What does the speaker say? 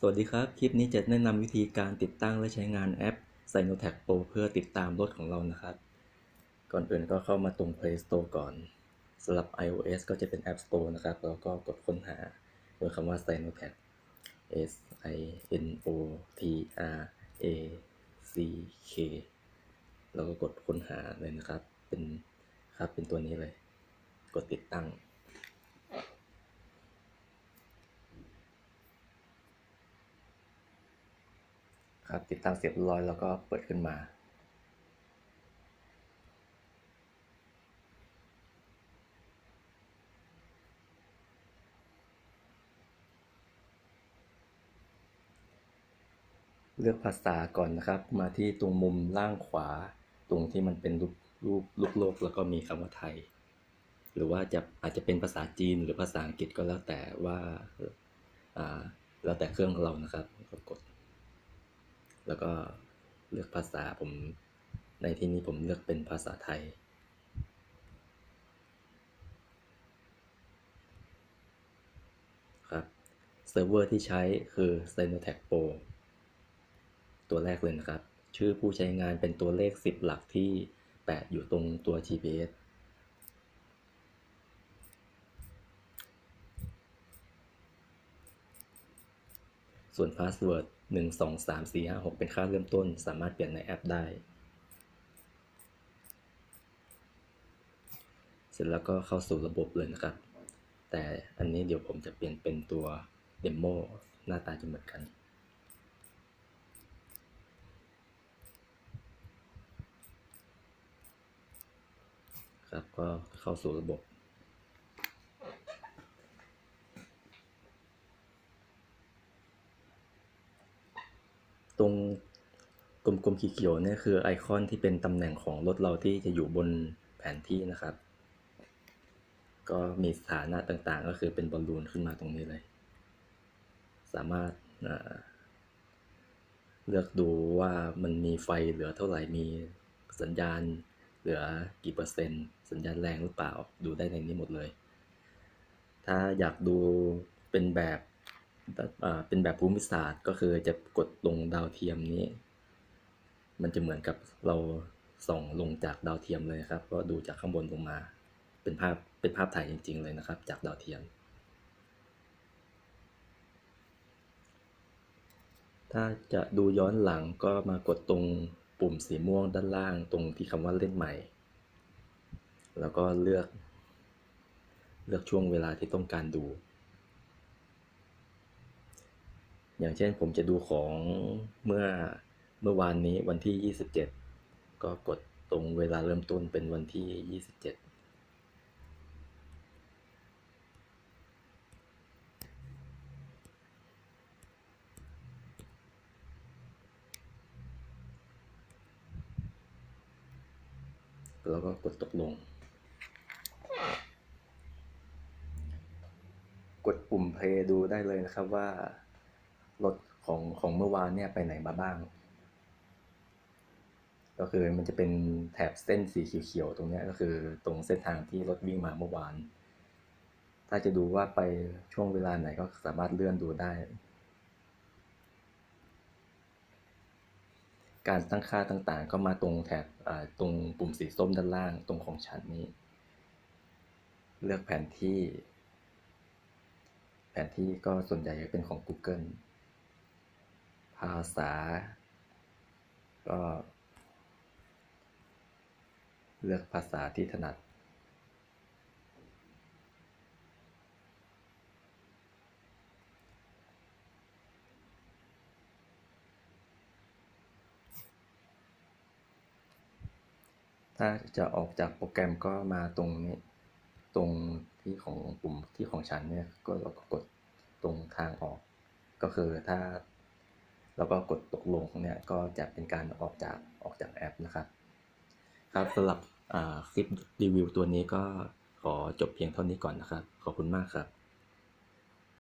สวัสดีครับ คลิปนี้จะแนะนำวิธีการติดตั้งและใช้งานแอป Sinotech Pro เพื่อติดตามรถของเรานะครับ ก่อนอื่นก็เข้ามาตรง Play Store ก่อนสำหรับ iOS ก็จะเป็น App Store นะครับ แล้วก็กดค้นหาโดยคำว่า Sinotech S I N O T R A C K แล้วก็กดค้นหาเลยนะครับ เป็นครับเป็นตัวนี้เลย กดติดตั้ง ครับติดตั้งเสร็จเรียบร้อยแล้วก็เปิดขึ้นมา เลือกภาษาก่อนนะครับ มาที่ตรงมุมล่างขวา ตรงที่มันเป็นรูปรูปลูกโลกแล้วก็มีคำว่าไทย หรือว่าจะอาจจะเป็นภาษาจีนหรือภาษาอังกฤษก็แล้วแต่ว่าอ่าแล้วแต่เครื่องเรานะครับก็กด แล้วก็เลือกภาษาผม ในที่นี้ผมเลือกเป็นภาษาไทย ครับ เซิร์ฟเวอร์ที่ใช้คือ Sinotech Pro ตัวแรกเลยนะครับ ชื่อผู้ใช้งานเป็นตัวเลข 10 หลักที่แปะอยู่ตรงตัว GPS ส่วนพาสเวิร์ด1 2 3 4 5 6 เป็นค่าเริ่มต้น สามารถเปลี่ยนในแอปได้ เสร็จแล้วก็เข้าสู่ระบบเลยนะครับ แต่อันนี้เดี๋ยวผมจะเปลี่ยนเป็นตัวเดโมหน้าตาจะเหมือนกันครับก็เข้าสู่ระบบ ตรงกลมๆเขียวๆเนี่ยคือไอคอนที่เป็นตำแหน่งของรถเราที่จะอยู่บนแผนที่นะครับ ก็มีสถานะต่างๆ ก็คือเป็นบอลลูนขึ้นมาตรงนี้เลย สามารถเลือกดูว่ามันมีไฟเหลือเท่าไหร่มีสัญญาณเหลือกี่เปอร์เซ็นต์ สัญญาณแรงหรือเปล่าดูได้ในนี้หมดเลย ถ้าอยากดูเป็นแบบ เป็นแบบภูมิศาสตร์ ก็คือจะกดลงดาวเทียมนี้ มันจะเหมือนกับเราส่องลงจากดาวเทียมเลยครับ ก็ดูจากข้างบนลงมา เป็นภาพเป็นภาพถ่ายจริง ๆ เลยนะครับ จากดาวเทียม ถ้าจะดูย้อนหลังก็มากดตรงปุ่มสีม่วงด้านล่างตรงที่คำว่าเล่นใหม่ แล้วก็เลือก เลือกช่วงเวลาที่ต้องการดู อย่างเช่นผมจะดูของเมื่อเมื่อวานนี้วันที่ 27 ก็กดตรงเวลาเริ่มต้นเป็นวันที่ 27แล้วก็กดตกลง กดปุ่ม play ดูได้เลยนะครับว่า รถของของเมื่อวานเนี่ยไปไหนมาบ้าง ก็คือมันจะเป็นแถบเส้นสีเขียวๆตรงนี้ก็คือตรงเส้นทางที่รถวิ่งมาเมื่อวาน ถ้าจะดูว่าไปช่วงเวลาไหนก็สามารถเลื่อนดูได้ การตั้งค่าต่างๆ ก็มาตรงแถบตรงปุ่มสีส้มด้านล่างตรงของฉันนี้ เลือกแผนที่ แผนที่ก็ส่วนใหญ่จะเป็นของ Google ภาษา ก็ เลือกภาษาที่ถนัด ถ้าจะออกจากโปรแกรมก็มาตรงนี้ ตรงที่ของปุ่มที่ของฉันเนี่ย ก็เราก็กดตรงทางออก ก็คือถ้า แล้วก็กดตกลงเนี่ยก็จะเป็นการออกจากออกจากแอปนะครับ ครับสำหรับคลิปรีวิวตัวนี้ก็ขอจบเพียงเท่านี้ก่อนนะครับ ขอบคุณมากครับ